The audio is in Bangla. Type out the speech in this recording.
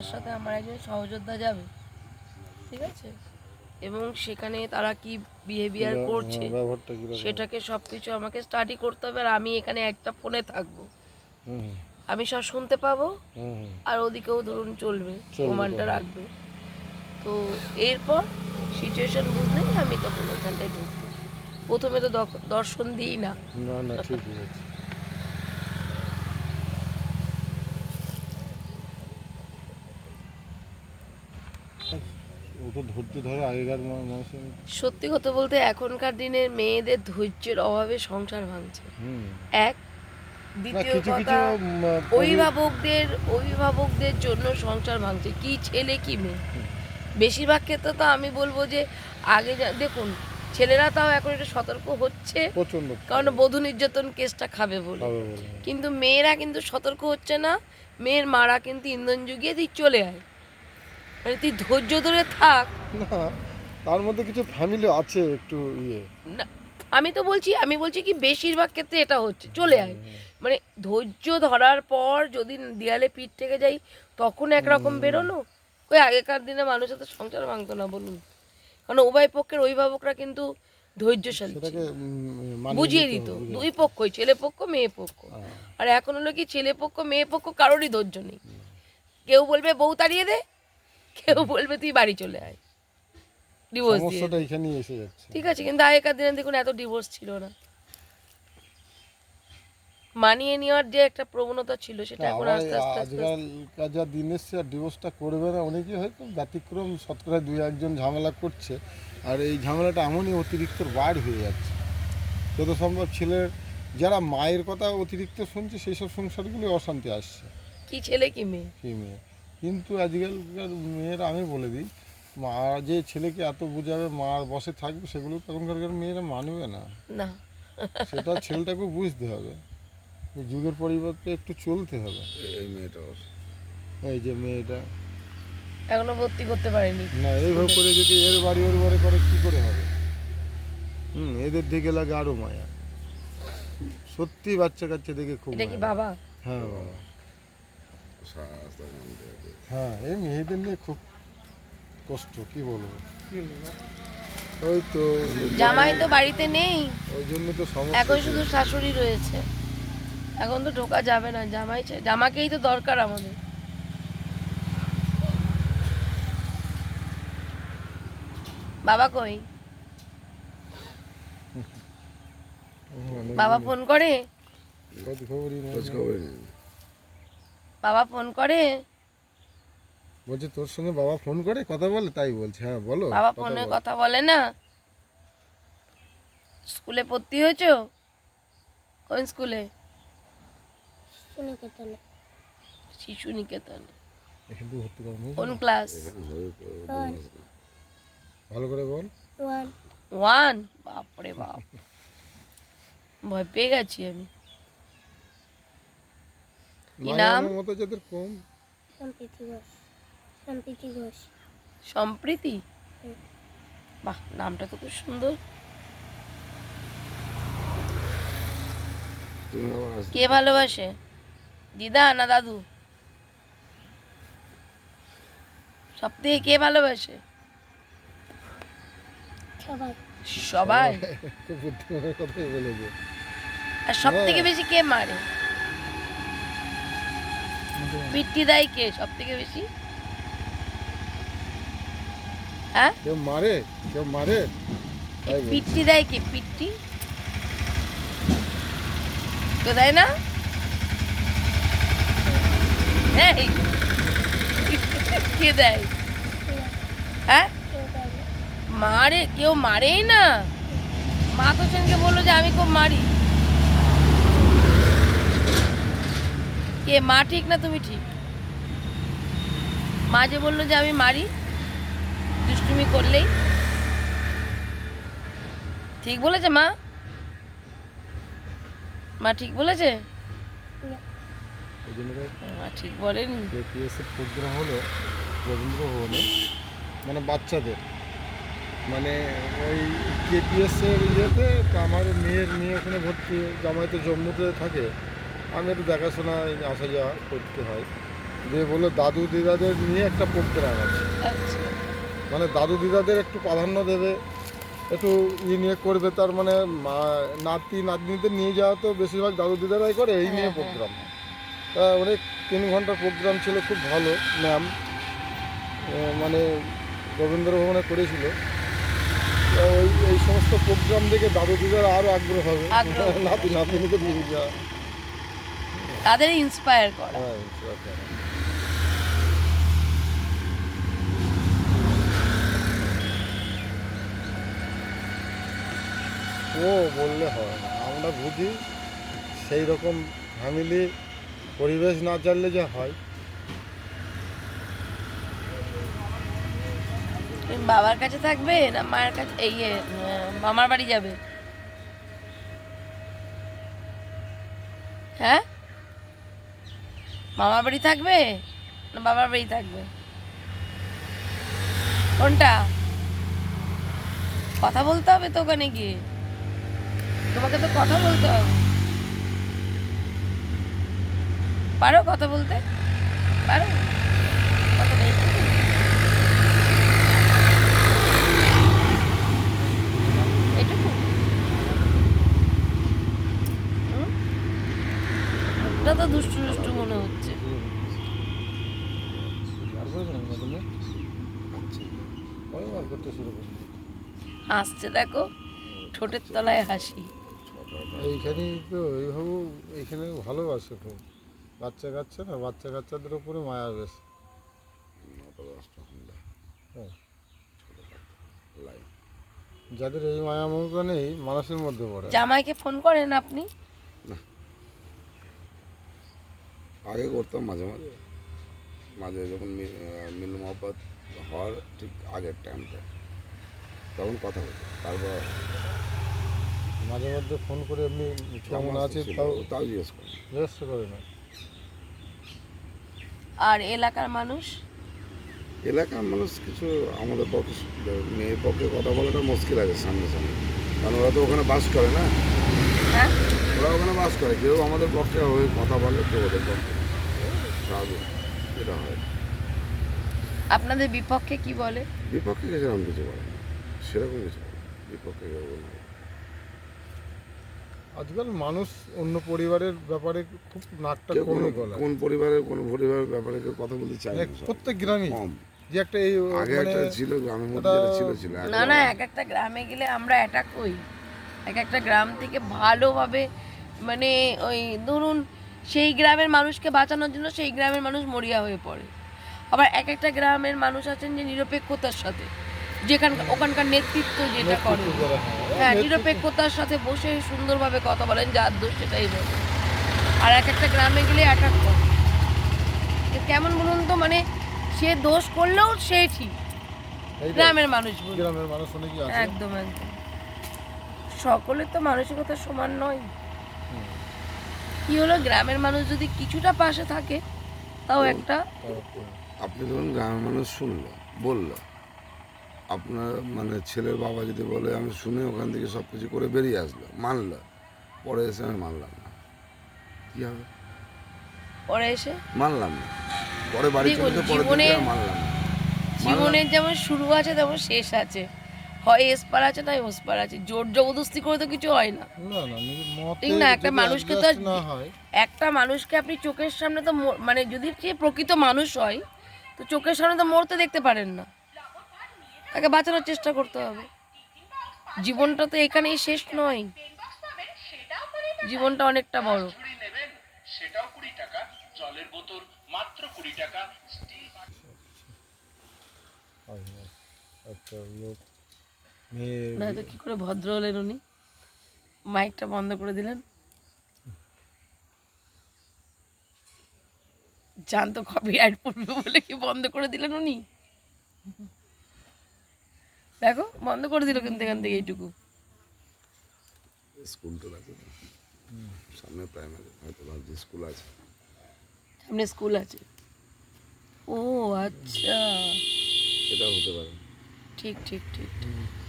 সাথে আমার একজন সহযোদ্ধা যাবে। ঠিক আছে? এবং সেখানে তারা কি বিহেভিয়ার করছে সেটাকে সব কিছু আমাকে স্টাডি করতে হবে আর আমি এখানে একটা ফোনে থাকব। আমি সব শুনতে পাবো। আর ওদিকেও ধরুন চলবে প্রমাণটা রাখবে। তো এরপর সিচুয়েশন বুঝলে আমি তখন ওখানটায় ঢুকবো। প্রথমে তো দর্শন দিই না না ঠিকই আছে। ও ধৈর্য ধরে আগেকার মানুষের সত্যি কথা বলতে এখনকার দিনের মেয়েদের ধৈর্যের অভাবে সংসার ভাঙছে। এক দ্বিতীয় কথা অভিভাবকদের অভিভাবকদের জন্য সংসার ভাঙছে। কি ছেলে কি মেয়ে? বেশিরভাগ ক্ষেত্রে তো আমি বলব যে আগে যা- দেখুন ছেলেরা তাও এখন একটু সতর্ক হচ্ছে। কারণ বধূ নির্যাতন কেসটা খাবে বলে। কিন্তু মেয়েরা কিন্তু সতর্ক হচ্ছে না। মেয়ের মারা কিন্তু ইন্ধন জুগিয়ে তুই চলে আয়। মানে তুই ধৈর্য ধরে থাক। না তার মধ্যে কিছু ফ্যামিলি আছে একটু ইয়ে। না আমি তো বলছি আমি বলছি কি বেশিরভাগ ক্ষেত্রে এটা হচ্ছে চলে আয়। মানে ধৈর্য ধরার পর যদি দেয়ালে পিঠ থেকে যাই তখন একরকম বেরোনো ওই আগেকার দিনে মানুষের তো সংসার ভাঙতো না বলুন। কারণ উভয় পক্ষের অভিভাবকরা কিন্তু ধৈর্যশালী বুঝিয়ে দিত দুই পক্ষই ছেলে পক্ষ মেয়ে পক্ষ। হ্যাঁ। আর এখন হলো কি ছেলে পক্ষ মেয়ে পক্ষ কারোরই ধৈর্য নেই। কেউ বলবে বউ তাড়িয়ে দে। কেউ বলবে তুই বাড়ি চলে আয়। ডিভোর্স দিয়ে। সমস্যাটা এখানেই এসে যাচ্ছে। ঠিক আছে কিন্তু আগেকার দিনে দেখুন এত ডিভোর্স ছিল না। মানিয়ে নেওয়ার যে একটা প্রবণতা ছিল সেটা এখন আস্তে আস্তে আজকাল যা দিন এসছে আর ডিভোর্সটা করবে না অনেকেই হয়তো ব্যতিক্রম শতকরা দুই একজন ঝামেলা করছে আর এই ঝামেলাটা এমনই অতিরিক্ত বার হয়ে যাচ্ছে। যত সম্ভব ছেলের যারা মায়ের কথা অতিরিক্ত শুনছে সেই সব সংসারগুলি অশান্তি আসছে। কি ছেলে কি মেয়ে? সেই মেয়ে? কিন্তু আজকালকার মেয়েরা আমি বলে দিই মা যে ছেলেকে এত বোঝাবে মার বসে থাকবে সেগুলো তখনকার মেয়েরা মানবে না। না। সেটা ছেলেটাকে বুঝতে হবে। যুগের পরিবর্তে একটু চলতে হবে। এই মেয়েটা এই যে মেয়েটা। এখনও ভর্তি করতে পারেনি। না এইভাবে করে যদি এর বাড়ি ওর বাড়ি করে কি করে হবে? হুম এদের দিকে লাগে আরও মায়া। সত্যি বাচ্চা কাচ্চা দেখে খুব। বাবা? হ্যাঁ বাবা। হ্যাঁ এই মেয়েদের নিয়ে খুব কষ্ট কি বলব? ওই তো জামাই তো বাড়িতে নেই। ওই জন্য তো সমস্যা এখন শুধু শাশুড়ি রয়েছে। এখন তো ঢোকা যাবে না জামাই জামাকেই তো দরকার আমাদের। বাবা কই? বাবা ফোন করে? খোঁজ খবরই নেই। খোঁজ খবর নেই বাবা ফোন করে। বলছে তোর সঙ্গে বাবা ফোন করে কথা বলে? তাই বলছে হ্যাঁ বলো বাবা ফোনে কথা বলে না। স্কুলে ভর্তি হয়েছো? কোন স্কুলে? শিশু নিকেতন কোন ক্লাস? ভালো করে বল। ওয়ান? বাপরে বাপ। ভয় পেয়ে গেছি আমি। কি নাম? মতো যাদের কম। সম্প্রীতি ঘোষ। সম্প্রীতি ঘোষ। সম্প্রীতি? বাহ নামটা তো খুব সুন্দর। কে ভালোবাসে? দিদা না দাদু? সব থেকে কে ভালোবাসে? সবাই। সবাই? আর সব থেকে বেশি কে মারে? পিট্টি দেয় কে সব থেকে বেশি? হ্যাঁ? কেউ মারে? কেউ মারে। পিট্টি দেয় কে? পিট্টি তো দেয় না? এই, কে দেয়? হ্যাঁ। মারে কেউ মারেই না। মা তো সেনকে বলল যে আমি খুব মারি। কে মা ঠিক না তুমি ঠিক? মা যে বলল যে আমি মারি দুষ্টুমি করলেই। ঠিক বলেছে মা? মা ঠিক বলেছে? মা ঠিক বলেনি। প্রোগ্রাম হলো রবীন্দ্র ভবনে মানে বাচ্চাদের। মানে ওই কেপিএসের ইয়েতে তো আমার মেয়ের মেয়ে ওখানে ভর্তি জামাই তো জম্মুতে থাকে। আমি একটু দেখাশোনা আসা যাওয়া করতে হয়। দিয়ে বলল দাদু দিদাদের নিয়ে একটা প্রোগ্রাম আছে। আচ্ছা। মানে দাদু দিদাদের একটু প্রাধান্য দেবে একটু ই নিয়ে করবে তার মানে মা- নাতি নাতনিদের নিয়ে যাওয়া তো বেশিরভাগ দাদু দিদারাই করে এই নিয়ে হ্যাঁ, প্রোগ্রাম। তা অনেক তিন ঘণ্টার প্রোগ্রাম ছিল খুব ভালো ম্যাম মানে রবীন্দ্র ভবনে করেছিল ওই এই সমস্ত প্রোগ্রাম দেখে দাদু দিদারা আরও আগ্রহ হবে। নাতি নাতনিদের নিয়ে যাওয়া। তাদের ইন্সপায়ার করা। হ্যাঁ ও বললে হয় না আমরা বুঝি সেই রকম ফ্যামিলি পরিবেশ না জানলে যে হয়। বাবার কাছে থাকবে না মায়ের কাছে? এই মামার বাড়ি যাবে। হ্যাঁ? মামার বাড়ি থাকবে? না বাবার বাড়ি থাকবে? কোনটা? কথা বলতে হবে তো ওখানে গিয়ে। তোমাকে তো কথা বলতে হবে। পারো কথা বলতে? পারো? তো দুষ্টু দুষ্টু মনে হচ্ছে বার করেছিলাম না তুমি? কবে করতে শুরু করলি হাসছে দেখো ঠোঁটের তলায় হাসি। এইখানেই তো এইভাবে এইখানে ভালোবাসে খুব। বাচ্চা কাচ্চা না বাচ্চা কাচ্চাদের উপরে মায়া বেশ। হ্যাঁ। যাদের এই মায়া মমতা নেই মানুষের মধ্যে পড়ে। জামাইকে ফোন করেন আপনি। আগে করতাম মাঝে মাঝে। মাঝে যখন মিল মহব্বত হওয়ার ঠিক আগের টাইমটা তখন কথা হতো। তারপর মাঝে মধ্যে ফোন করে এমনি কেমন আছে তাও তাও জিজ্ঞেস করি জিজ্ঞেস করে না। আর এলাকার মানুষ? এলাকার মানুষ কিছু আমাদের পক্ষে মেয়ের পক্ষে কথা বলাটা মুশকিল আছে সামনে সামনে। কারণ ওরা তো ওখানে বাস করে না। হ্যাঁ। ওরা ওখানে বাস করে কেউ আমাদের পক্ষে হয়ে কথা বলে কেউ ওদের পক্ষে। স্বাভাবিক এটা হয়। আপনাদের বিপক্ষে কি বলে? বিপক্ষে সেরকম কিছু বলে না। সেরকম কিছু বলে বিপক্ষে কেউ বলে আজকাল মানুষ অন্য পরিবারের ব্যাপারে খুব নাকটা কেউ কমে কোনো- কোন পরিবারের কোন পরিবারের ব্যাপারে কেউ কথা বলতে চায় মানে না সব। প্রত্যেক গ্রামে কম। যে একটা এই আগে মানে একটা ছিল গ্রামের মধ্যে এটা- ছিল ছিল। এখন না না এক একটা গ্রামে গেলে আমরা অ্যাটাক হই এক একটা গ্রাম থেকে ভালোভাবে মানে ওই ধরুন সেই গ্রামের মানুষকে বাঁচানোর জন্য সেই গ্রামের মানুষ মরিয়া হয়ে পড়ে। আবার এক একটা গ্রামের মানুষ আছেন যে নিরপেক্ষতার সাথে। যেখান ওখানকার নেতৃত্ব যেটা করে। হ্যাঁ, নিরপেক্ষতার সাথে বসে সুন্দরভাবে কথা বলেন যার দোষ সেটাই বলে। আর এক একটা গ্রামে গেলে অ্যাটাক করে। কেমন বলুন তো মানে সে দোষ করলেও সে ঠিক। গ্রামের মানুষ গ্রামের মানুষ একদম একদম। সকলের তো মানসিকতা সমান নয়। কি হলো? গ্রামের মানুষ যদি কিছুটা পাশে থাকে তাও একটা আপনি ধরুন গ্রামের মানুষ শুনলো বলল আপনার মানে ছেলের বাবা যদি বলে আমি শুনে ওখান থেকে সব কিছু করে বেরিয়ে আসলো মানলো পরে এসে আমি মানলাম না। কী হবে? পরে এসে? মানলাম না। পরে বাড়ি দেখুন, চলে তো পরে মানলাম না। জীবনের যেমন শুরু আছে তেমন শেষ আছে। হয় এসপার আছে নয় ওসপার আছে জোর জবরদস্তি করে তো কিছু হয় না না না ঠিক না, একটা মানুষকে তো একটা মানুষকে আপনি চোখের সামনে তো মানে যদি সে প্রকৃত মানুষ হয় তো চোখের সামনে তো মরতে দেখতে পারেন না তাকে বাঁচানোর চেষ্টা করতে হবে জীবনটা তো এখানেই শেষ নয় জীবনটা অনেকটা বড় সেটাও কুড়ি টাকা জলের বোতল মাত্র কুড়ি টাকা হয় না। একটা লোক নয়তো কি করে ভদ্র হলেন উনি? মাইকটা বন্ধ করে দিলেন। জানতো কপি অ্যাড পড়বে বলে কি বন্ধ করে দিলেন উনি? দেখো বন্ধ করে দিল কিন্তু এখান থেকে এইটুকু। স্কুল তো তো। সামনে প্রাইমারি হয়তো ভাবছি স্কুল আছে। সামনে স্কুল আছে। ও আচ্ছা। এটাও হতে পারে। ঠিক ঠিক ঠিক। ঠিক